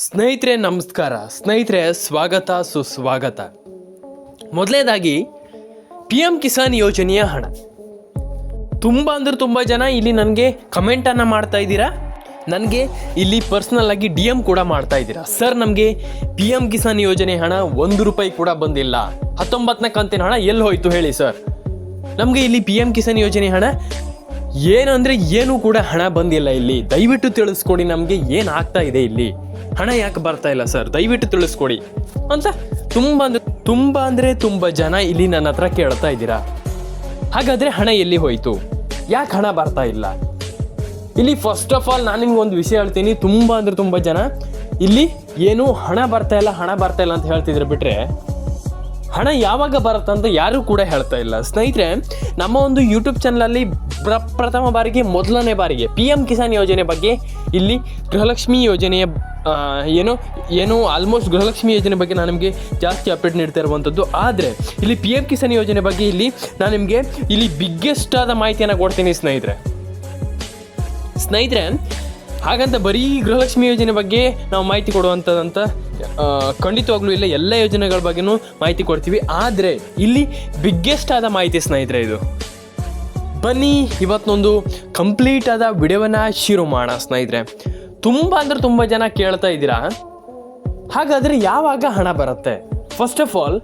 ಸ್ನೇಹಿತರೆ, ನಮಸ್ಕಾರ. ಸ್ನೇಹಿತರೆ, ಸ್ವಾಗತ, ಸುಸ್ವಾಗತ. ಮೊದಲನೇದಾಗಿ ಪಿ ಎಂ ಕಿಸಾನ್ ಯೋಜನೆಯ ಹಣ. ತುಂಬ ಅಂದ್ರೆ ತುಂಬ ಜನ ಇಲ್ಲಿ ನನಗೆ ಕಮೆಂಟನ್ನು ಮಾಡ್ತಾ ಇದ್ದೀರಾ? ನನಗೆ ಇಲ್ಲಿ ಪರ್ಸ್ನಲ್ ಆಗಿ ಡಿ ಎಂ ಕೂಡ ಮಾಡ್ತಾ ಇದ್ದೀರಾ? ಸರ್ ನಮಗೆ ಪಿ ಎಂ ಕಿಸಾನ್ ಯೋಜನೆ ಹಣ ಒಂದು ರೂಪಾಯಿ ಕೂಡ ಬಂದಿಲ್ಲ. ಹತ್ತೊಂಬತ್ತನೇ ಕಂತಿನ ಹಣ ಎಲ್ಲಿ ಹೋಯ್ತು ಹೇಳಿ ಸರ್ ನಮಗೆ ಇಲ್ಲಿ ಪಿ ಎಂ ಕಿಸಾನ್ ಯೋಜನೆ ಹಣ ಏನಂದ್ರೆ ಏನು ಕೂಡ ಹಣ ಬಂದಿಲ್ಲ ಇಲ್ಲಿ. ದಯವಿಟ್ಟು ತಿಳಿಸ್ಕೊಡಿ ನಮಗೆ ಏನು ಆಗ್ತಾ ಇದೆ ಇಲ್ಲಿ. ಹಣ ಯಾಕೆ ಬರ್ತಾ ಇಲ್ಲ ಸರ್? ದಯವಿಟ್ಟು ತಿಳಿಸ್ಕೊಡಿ. ಅಂತ ತುಂಬ ಅಂದ್ರೆ ತುಂಬ ಅಂದರೆ ತುಂಬ ಜನ ಇಲ್ಲಿ ನನ್ನ ಹತ್ರ ಕೇಳ್ತಾ ಇದ್ದೀರಾ? ಹಾಗಾದ್ರೆ ಹಣ ಎಲ್ಲಿ ಹೋಯ್ತು? ಯಾಕೆ ಹಣ ಬರ್ತಾ ಇಲ್ಲ? ಇಲ್ಲಿ ಫಸ್ಟ್ ಆಫ್ ಆಲ್ ನಾನು ನಿಮ್ಗೆ ಒಂದು ವಿಷಯ ಹೇಳ್ತೀನಿ. ತುಂಬ ಅಂದ್ರೆ ತುಂಬ ಜನ ಇಲ್ಲಿ ಏನು ಹಣ ಬರ್ತಾ ಇಲ್ಲ, ಹಣ ಬರ್ತಾ ಇಲ್ಲ ಅಂತ ಹೇಳ್ತಿದ್ರೆ ಬಿಟ್ರೆ ಹಣ ಯಾವಾಗ ಬರುತ್ತೆ ಅಂತ ಯಾರು ಕೂಡ ಹೇಳ್ತಾ ಇಲ್ಲ. ಸ್ನೇಹಿತರೆ, ನಮ್ಮ ಒಂದು ಯೂಟ್ಯೂಬ್ ಚಾನಲಲ್ಲಿ ಪ್ರ, ಪ್ರಥಮ ಬಾರಿಗೆ, ಮೊದಲನೇ ಬಾರಿಗೆ ಪಿ ಎಂ ಕಿಸಾನ್ ಯೋಜನೆ ಬಗ್ಗೆ ಇಲ್ಲಿ ಗೃಹಲಕ್ಷ್ಮಿ ಯೋಜನೆಯ ಏನು ಏನು ಆಲ್ಮೋಸ್ಟ್ ಗೃಹಲಕ್ಷ್ಮಿ ಯೋಜನೆ ಬಗ್ಗೆ ನಾನು ನಿಮಗೆ ಜಾಸ್ತಿ ಅಪ್ಡೇಟ್ ನೀಡ್ತಾ ಇರುವಂಥದ್ದು ಆದರೆ, ಇಲ್ಲಿ ಪಿ ಎಂ ಕಿಸಾನ್ ಯೋಜನೆ ಬಗ್ಗೆ ಇಲ್ಲಿ ನಾನು ನಿಮಗೆ ಇಲ್ಲಿ ಬಿಗ್ಗೆಸ್ಟ್ ಆದ ಮಾಹಿತಿಯನ್ನು ಕೊಡ್ತೀನಿ ಸ್ನೇಹಿತರೆ. ಸ್ನೇಹಿತರೆ, ಹಾಗಂತ ಬರೀ ಗೃಹಲಕ್ಷ್ಮಿ ಯೋಜನೆ ಬಗ್ಗೆ ನಾವು ಮಾಹಿತಿ ಕೊಡುವಂಥದ್ದಂತ ಖಂಡಿತವಾಗ್ಲೂ ಇಲ್ಲ, ಎಲ್ಲ ಯೋಜನೆಗಳ ಬಗ್ಗೆನೂ ಮಾಹಿತಿ ಕೊಡ್ತೀವಿ. ಆದರೆ, ಇಲ್ಲಿ ಬಿಗ್ಗೆಸ್ಟ್ ಆದ ಮಾಹಿತಿ ಸ್ನೇಹಿತರೆ ಇದು. ಬನ್ನಿ ಇವತ್ತೊಂದು ಕಂಪ್ಲೀಟ್ ಆದ ವಿಡಿಯೋವನ್ನ ಶುರು ಮಾಡೋಣ ಸ್ನೇಹಿತರೆ. ತುಂಬ ಅಂದ್ರೆ ತುಂಬ ಜನ ಕೇಳ್ತಾ ಇದ್ದೀರಾ? ಹಾಗಾದರೆ ಯಾವಾಗ ಹಣ ಬರುತ್ತೆ? ಫಸ್ಟ್ ಆಫ್ ಆಲ್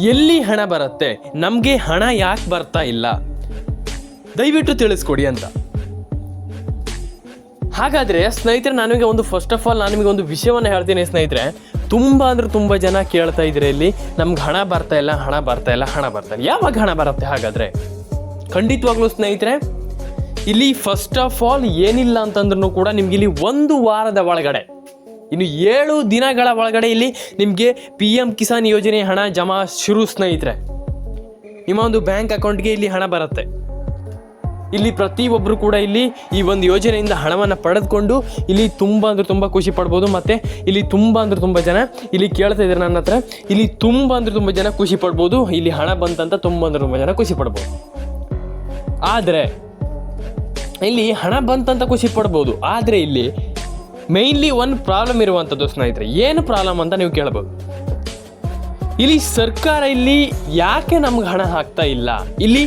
ಎಲ್ಲಿ ಹಣ ಬರುತ್ತೆ? ನಮಗೆ ಹಣ ಯಾಕೆ ಬರ್ತಾ ಇಲ್ಲ? ದಯವಿಟ್ಟು ತಿಳಿಸ್ಕೊಡಿ ಅಂತ. ಹಾಗಾದರೆ ಸ್ನೇಹಿತರೆ ನನಗೆ ಒಂದು ಫಸ್ಟ್ ಆಫ್ ಆಲ್ ನಾನು ನಿಮಗೆ ಒಂದು ವಿಷಯವನ್ನು ಹೇಳ್ತೀನಿ ಸ್ನೇಹಿತರೆ. ತುಂಬ ಅಂದ್ರೆ ತುಂಬ ಜನ ಕೇಳ್ತಾ ಇದ್ರೆ ಇಲ್ಲಿ, ನಮ್ಗೆ ಹಣ ಬರ್ತಾ ಇಲ್ಲ, ಹಣ ಬರ್ತಾ ಇಲ್ಲ, ಹಣ ಬರ್ತಾ ಇಲ್ಲ. ಯಾವಾಗ ಹಣ ಬರುತ್ತೆ ಹಾಗಾದರೆ? ಖಂಡಿತವಾಗ್ಲೂ ಸ್ನೇಹಿತರೆ, ಇಲ್ಲಿ ಫಸ್ಟ್ ಆಫ್ ಆಲ್ ಏನಿಲ್ಲ ಅಂತಂದ್ರೂ ಕೂಡ ನಿಮ್ಗೆ ಇಲ್ಲಿ ಒಂದು ವಾರದ ಒಳಗಡೆ, ಇನ್ನು ಏಳು ದಿನಗಳ ಒಳಗಡೆ ಇಲ್ಲಿ ನಿಮಗೆ ಪಿ ಎಂ ಕಿಸಾನ್ ಯೋಜನೆ ಹಣ ಜಮಾ ಶುರು ಸ್ನೇಹಿತರೆ. ನಿಮ್ಮ ಒಂದು ಬ್ಯಾಂಕ್ ಅಕೌಂಟ್ಗೆ ಇಲ್ಲಿ ಹಣ ಬರುತ್ತೆ. ಇಲ್ಲಿ ಪ್ರತಿಯೊಬ್ಬರು ಕೂಡ ಇಲ್ಲಿ ಈ ಒಂದು ಯೋಜನೆಯಿಂದ ಹಣವನ್ನು ಪಡೆದುಕೊಂಡು ಇಲ್ಲಿ ತುಂಬ ಅಂದ್ರೆ ತುಂಬ ಖುಷಿ ಪಡ್ಬೋದು. ಮತ್ತು ಇಲ್ಲಿ ತುಂಬ ಅಂದ್ರೆ ತುಂಬ ಜನ ಇಲ್ಲಿ ಕೇಳ್ತಾ ಇದ್ದಾರೆ ನನ್ನ ಹತ್ರ. ಇಲ್ಲಿ ತುಂಬ ಅಂದ್ರೆ ತುಂಬ ಜನ ಖುಷಿ ಪಡ್ಬೋದು. ಇಲ್ಲಿ ಹಣ ಬಂತಂತ ತುಂಬ ಅಂದ್ರೆ ತುಂಬ ಜನ ಖುಷಿ ಪಡ್ಬೋದು. ಆದರೆ ಇಲ್ಲಿ ಹಣ ಬಂತಂತ ಖುಷಿ ಪಡ್ಬೋದು. ಆದರೆ ಇಲ್ಲಿ ಮೇಯ್ನ್ಲಿ ಒಂದು ಪ್ರಾಬ್ಲಮ್ ಇರುವಂಥದ್ದು ಸ್ನೇಹಿತರೆ, ಏನು ಪ್ರಾಬ್ಲಮ್ ಅಂತ ನೀವು ಕೇಳ್ಬೋದು. ಇಲ್ಲಿ ಸರ್ಕಾರ ಇಲ್ಲಿ ಯಾಕೆ ನಮ್ಗೆ ಹಣ ಹಾಕ್ತಾ ಇಲ್ಲ? ಇಲ್ಲಿ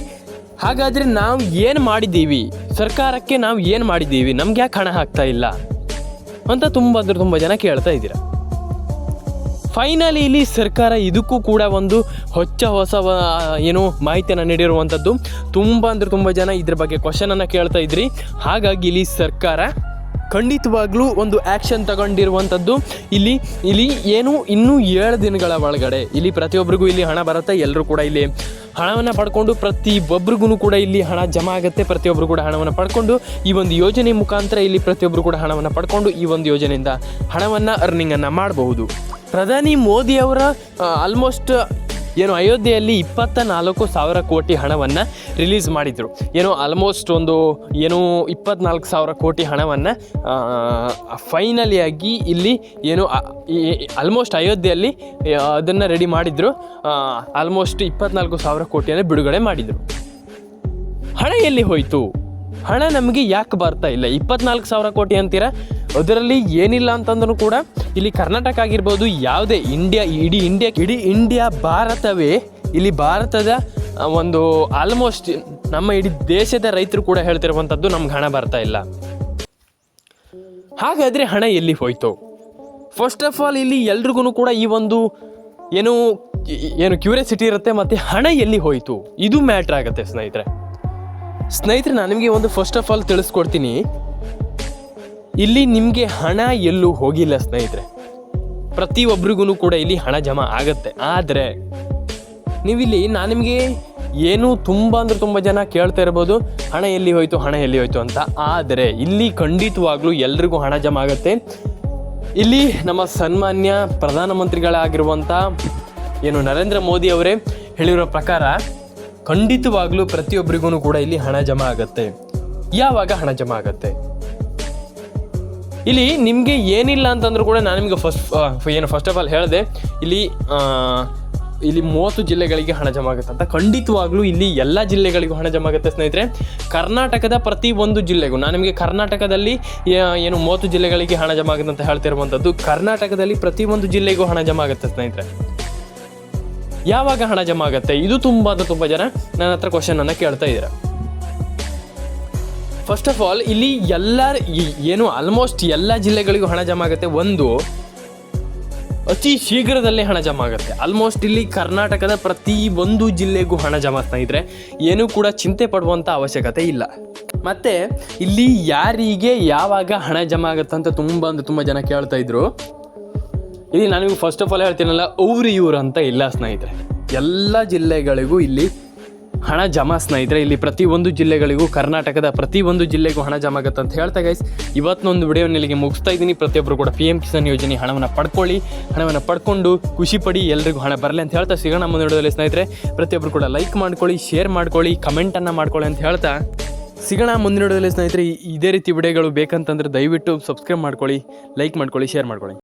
ಹಾಗಾದರೆ ನಾವು ಏನು ಮಾಡಿದ್ದೀವಿ? ಸರ್ಕಾರಕ್ಕೆ ನಾವು ಏನು ಮಾಡಿದ್ದೀವಿ? ನಮ್ಗೆ ಯಾಕೆ ಹಣ ಹಾಕ್ತಾ ಇಲ್ಲ? ಅಂತ ತುಂಬ ಅಂದ್ರೆ ತುಂಬ ಜನ ಕೇಳ್ತಾ ಇದ್ದೀರಾ. ಫೈನಲಿ ಇಲ್ಲಿ ಸರ್ಕಾರ ಇದಕ್ಕೂ ಕೂಡ ಒಂದು ಹೊಚ್ಚ ಹೊಸ ಏನು ಮಾಹಿತಿಯನ್ನು ನೀಡಿರುವಂಥದ್ದು ತುಂಬ ಅಂದರೆ ತುಂಬ ಜನ ಇದ್ರ ಬಗ್ಗೆ ಕ್ವಶನನ್ನು ಕೇಳ್ತಾ ಇದ್ರಿ. ಹಾಗಾಗಿ ಇಲ್ಲಿ ಸರ್ಕಾರ ಖಂಡಿತವಾಗ್ಲೂ ಒಂದು ಆ್ಯಕ್ಷನ್ ತಗೊಂಡಿರುವಂಥದ್ದು ಇಲ್ಲಿ ಇಲ್ಲಿ ಏನು ಇನ್ನೂ ಏಳು ದಿನಗಳ ಒಳಗಡೆ ಇಲ್ಲಿ ಪ್ರತಿಯೊಬ್ಬರಿಗೂ ಇಲ್ಲಿ ಹಣ ಬರುತ್ತೆ. ಎಲ್ಲರೂ ಕೂಡ ಇಲ್ಲಿ ಹಣವನ್ನು ಪಡ್ಕೊಂಡು ಪ್ರತಿಯೊಬ್ಬರಿಗೂ ಕೂಡ ಇಲ್ಲಿ ಹಣ ಜಮಾ ಆಗುತ್ತೆ. ಪ್ರತಿಯೊಬ್ಬರು ಕೂಡ ಹಣವನ್ನು ಪಡ್ಕೊಂಡು ಈ ಒಂದು ಯೋಜನೆ ಮುಖಾಂತರ ಇಲ್ಲಿ ಪ್ರತಿಯೊಬ್ಬರು ಕೂಡ ಹಣವನ್ನು ಪಡ್ಕೊಂಡು ಈ ಒಂದು ಯೋಜನೆಯಿಂದ ಹಣವನ್ನು ಅರ್ನಿಂಗನ್ನು ಮಾಡಬಹುದು. ಪ್ರಧಾನಿ ಮೋದಿಯವರ ಆಲ್ಮೋಸ್ಟ್ ಏನು ಅಯೋಧ್ಯೆಯಲ್ಲಿ ಇಪ್ಪತ್ತ ನಾಲ್ಕು ಸಾವಿರ ಕೋಟಿ ಹಣವನ್ನು ರಿಲೀಸ್ ಮಾಡಿದರು. ಏನು ಆಲ್ಮೋಸ್ಟ್ ಒಂದು, ಏನು ಇಪ್ಪತ್ನಾಲ್ಕು ಸಾವಿರ ಕೋಟಿ ಹಣವನ್ನು ಫೈನಲಿಯಾಗಿ ಇಲ್ಲಿ ಏನು ಆಲ್ಮೋಸ್ಟ್ ಅಯೋಧ್ಯೆಯಲ್ಲಿ ಅದನ್ನು ರೆಡಿ ಮಾಡಿದರು. ಆಲ್ಮೋಸ್ಟ್ ಇಪ್ಪತ್ನಾಲ್ಕು ಸಾವಿರ ಕೋಟಿಯನ್ನು ಬಿಡುಗಡೆ ಮಾಡಿದರು. ಹಣ ಎಲ್ಲಿ ಹೋಯಿತು? ಹಣ ನಮಗೆ ಯಾಕೆ ಬರ್ತಾ ಇಲ್ಲ? ಇಪ್ಪತ್ನಾಲ್ಕು ಸಾವಿರ ಕೋಟಿ ಅಂತೀರ? ಅದರಲ್ಲಿ ಏನಿಲ್ಲ ಅಂತಂದ್ರೂ ಕೂಡ ಇಲ್ಲಿ ಕರ್ನಾಟಕ ಆಗಿರ್ಬೋದು, ಯಾವುದೇ ಇಂಡಿಯಾ, ಇಡೀ ಇಂಡಿಯಾ ಇಡೀ ಇಂಡಿಯಾ ಭಾರತವೇ ಇಲ್ಲಿ ಭಾರತದ ಒಂದು ಆಲ್ಮೋಸ್ಟ್ ನಮ್ಮ ಇಡೀ ದೇಶದ ರೈತರು ಕೂಡ ಹೇಳ್ತಿರುವಂಥದ್ದು ನಮ್ಗೆ ಹಣ ಬರ್ತಾ ಇಲ್ಲ. ಹಾಗಾದರೆ ಹಣ ಎಲ್ಲಿ ಹೋಯ್ತು? ಫಸ್ಟ್ ಆಫ್ ಆಲ್ ಇಲ್ಲಿ ಎಲ್ರಿಗೂ ಕೂಡ ಈ ಒಂದು ಏನು ಏನು ಕ್ಯೂರಿಯಾಸಿಟಿ ಇರುತ್ತೆ, ಮತ್ತು ಹಣ ಎಲ್ಲಿ ಹೋಯಿತು? ಇದು ಮ್ಯಾಟ್ರ್ ಆಗುತ್ತೆ ಸ್ನೇಹಿತರೆ. ಸ್ನೇಹಿತರೆ, ನಾನು ನಿಮಗೆ ಒಂದು ಫಸ್ಟ್ ಆಫ್ ಆಲ್ ತಿಳಿಸ್ಕೊಡ್ತೀನಿ. ಇಲ್ಲಿ ನಿಮಗೆ ಹಣ ಎಲ್ಲೂ ಹೋಗಿಲ್ಲ ಸ್ನೇಹಿತರೆ. ಪ್ರತಿಯೊಬ್ಬರಿಗೂ ಕೂಡ ಇಲ್ಲಿ ಹಣ ಜಮಾ ಆಗುತ್ತೆ. ಆದರೆ, ನೀವಿಲ್ಲಿ, ನಾನು ನಿಮಗೆ ಏನು ತುಂಬ ಅಂದ್ರೆ ತುಂಬ ಜನ ಕೇಳ್ತಾ ಇರ್ಬೋದು, ಹಣ ಎಲ್ಲಿ ಹೋಯ್ತು, ಹಣ ಎಲ್ಲಿ ಹೋಯ್ತು ಅಂತ. ಆದರೆ, ಇಲ್ಲಿ ಖಂಡಿತವಾಗ್ಲೂ ಎಲ್ರಿಗೂ ಹಣ ಜಮಾ ಆಗುತ್ತೆ. ಇಲ್ಲಿ ನಮ್ಮ ಸನ್ಮಾನ್ಯ ಪ್ರಧಾನಮಂತ್ರಿಗಳಾಗಿರುವಂಥ ಏನು ನರೇಂದ್ರ ಮೋದಿ ಅವರೇ ಹೇಳಿರೋ ಪ್ರಕಾರ ಖಂಡಿತವಾಗ್ಲೂ ಪ್ರತಿಯೊಬ್ಬರಿಗೂ ಕೂಡ ಇಲ್ಲಿ ಹಣ ಜಮಾ ಆಗತ್ತೆ. ಯಾವಾಗ ಹಣ ಜಮಾ ಆಗತ್ತೆ? ಇಲ್ಲಿ ನಿಮಗೆ ಏನಿಲ್ಲ ಅಂತಂದ್ರೂ ಕೂಡ ನಾನು ನಿಮಗೆ ಫಸ್ಟ್ ಏನು ಫಸ್ಟ್ ಆಫ್ ಆಲ್ ಹೇಳಿದೆ, ಇಲ್ಲಿ ಇಲ್ಲಿ ಮೂವತ್ತು ಜಿಲ್ಲೆಗಳಿಗೆ ಹಣ ಜಮಾ ಆಗುತ್ತೆ ಅಂತ. ಖಂಡಿತವಾಗ್ಲೂ ಇಲ್ಲಿ ಎಲ್ಲ ಜಿಲ್ಲೆಗಳಿಗೂ ಹಣ ಜಮಾ ಆಗುತ್ತೆ ಸ್ನೇಹಿತರೆ. ಕರ್ನಾಟಕದ ಪ್ರತಿ ಒಂದು ಜಿಲ್ಲೆಗೂ, ನಾನು ನಿಮಗೆ ಕರ್ನಾಟಕದಲ್ಲಿ ಏನು ಮೂವತ್ತು ಜಿಲ್ಲೆಗಳಿಗೆ ಹಣ ಜಮಾ ಆಗುತ್ತೆ ಅಂತ ಹೇಳ್ತಿರುವಂಥದ್ದು ಕರ್ನಾಟಕದಲ್ಲಿ ಪ್ರತಿ ಒಂದು ಜಿಲ್ಲೆಗೂ ಹಣ ಜಮಾ ಆಗುತ್ತೆ ಸ್ನೇಹಿತರೆ. ಯಾವಾಗ ಹಣ ಜಮಾ ಆಗುತ್ತೆ? ಇದು ತುಂಬ ಅಂದ್ರೆ ತುಂಬ ಜನ ನನ್ನ ಹತ್ರ ಕ್ವಶನ್ ಅನ್ನ ಕೇಳ್ತಾ ಇದ್ದಾರೆ. ಫಸ್ಟ್ ಆಫ್ ಆಲ್ ಇಲ್ಲಿ ಎಲ್ಲ ಏನು ಆಲ್ಮೋಸ್ಟ್ ಎಲ್ಲ ಜಿಲ್ಲೆಗಳಿಗೂ ಹಣ ಜಮಾ ಆಗುತ್ತೆ. ಒಂದು, ಅತಿ ಶೀಘ್ರದಲ್ಲೇ ಹಣ ಜಮಾ ಆಗುತ್ತೆ. ಆಲ್ಮೋಸ್ಟ್ ಇಲ್ಲಿ ಕರ್ನಾಟಕದ ಪ್ರತಿ ಒಂದು ಜಿಲ್ಲೆಗೂ ಹಣ ಜಮಾ ಸ್ನೇಹಿತರೆ ಏನೂ ಕೂಡ ಚಿಂತೆ ಪಡುವಂಥ ಅವಶ್ಯಕತೆ ಇಲ್ಲ. ಮತ್ತೆ ಇಲ್ಲಿ ಯಾರಿಗೆ ಯಾವಾಗ ಹಣ ಜಮಾ ಆಗುತ್ತೆ ಅಂತ ತುಂಬ ಅಂದ್ರೆ ತುಂಬ ಜನ ಕೇಳ್ತಾ ಇದ್ರು. ಇಲ್ಲಿ ನಾನು ಫಸ್ಟ್ ಆಫ್ ಆಲ್ ಹೇಳ್ತೀನಲ್ಲ, ಅವ್ರು ಇವ್ರು ಅಂತ ಇಲ್ಲ ಸ್ನೇಹಿತರೆ. ಎಲ್ಲ ಜಿಲ್ಲೆಗಳಿಗೂ ಇಲ್ಲಿ ಹಣ ಜಮಾ ಸ್ನೇಹಿತರೆ. ಇಲ್ಲಿ ಪ್ರತಿ ಒಂದು ಜಿಲ್ಲೆಗಳಿಗೂ, ಕರ್ನಾಟಕದ ಪ್ರತಿ ಒಂದು ಜಿಲ್ಲೆಗೂ ಹಣ ಜಮಾ ಆಗುತ್ತೆ ಅಂತ ಹೇಳ್ತಾ ಗೈಸ್ ಇವತ್ತೊಂದು ವಿಡಿಯೋ ಇಲ್ಲಿಗೆ ಮುಗಿಸ್ತಾ ಇದ್ದೀನಿ. ಪ್ರತಿಯೊಬ್ಬರು ಕೂಡ ಪಿ ಎಂ ಕಿಸಾನ್ ಯೋಜನೆ ಹಣವನ್ನು ಪಡ್ಕೊಳ್ಳಿ, ಹಣವನ್ನು ಪಡ್ಕೊಂಡು ಖುಷಿ ಪಡಿ ಎಲ್ರಿಗೂ ಹಣ ಬರಲಿ ಅಂತ ಹೇಳ್ತಾ ಸಿಗೋಣ ಮುಂದೆ ವಿಡಿಯೋದಲ್ಲಿ ಸ್ನೇಹಿತರೆ. ಪ್ರತಿಯೊಬ್ಬರು ಕೂಡ ಲೈಕ್ ಮಾಡ್ಕೊಳ್ಳಿ ಶೇರ್ ಮಾಡ್ಕೊಳ್ಳಿ ಕಮೆಂಟನ್ನು ಮಾಡ್ಕೊಳ್ಳಿ ಅಂತ ಹೇಳ್ತಾ ಸಿಗೋಣ ಮುಂದಿನ ವಿಡಿಯೋದಲ್ಲಿ ಸ್ನೇಹಿತರೆ. ಇದೇ ರೀತಿ ವಿಡಿಯೋಗಳು ಬೇಕಂತಂದ್ರೆ ದಯವಿಟ್ಟು ಸಬ್ಸ್ಕ್ರೈಬ್ ಮಾಡ್ಕೊಳ್ಳಿ ಲೈಕ್ ಮಾಡ್ಕೊಳ್ಳಿ ಶೇರ್ ಮಾಡ್ಕೊಳ್ಳಿ.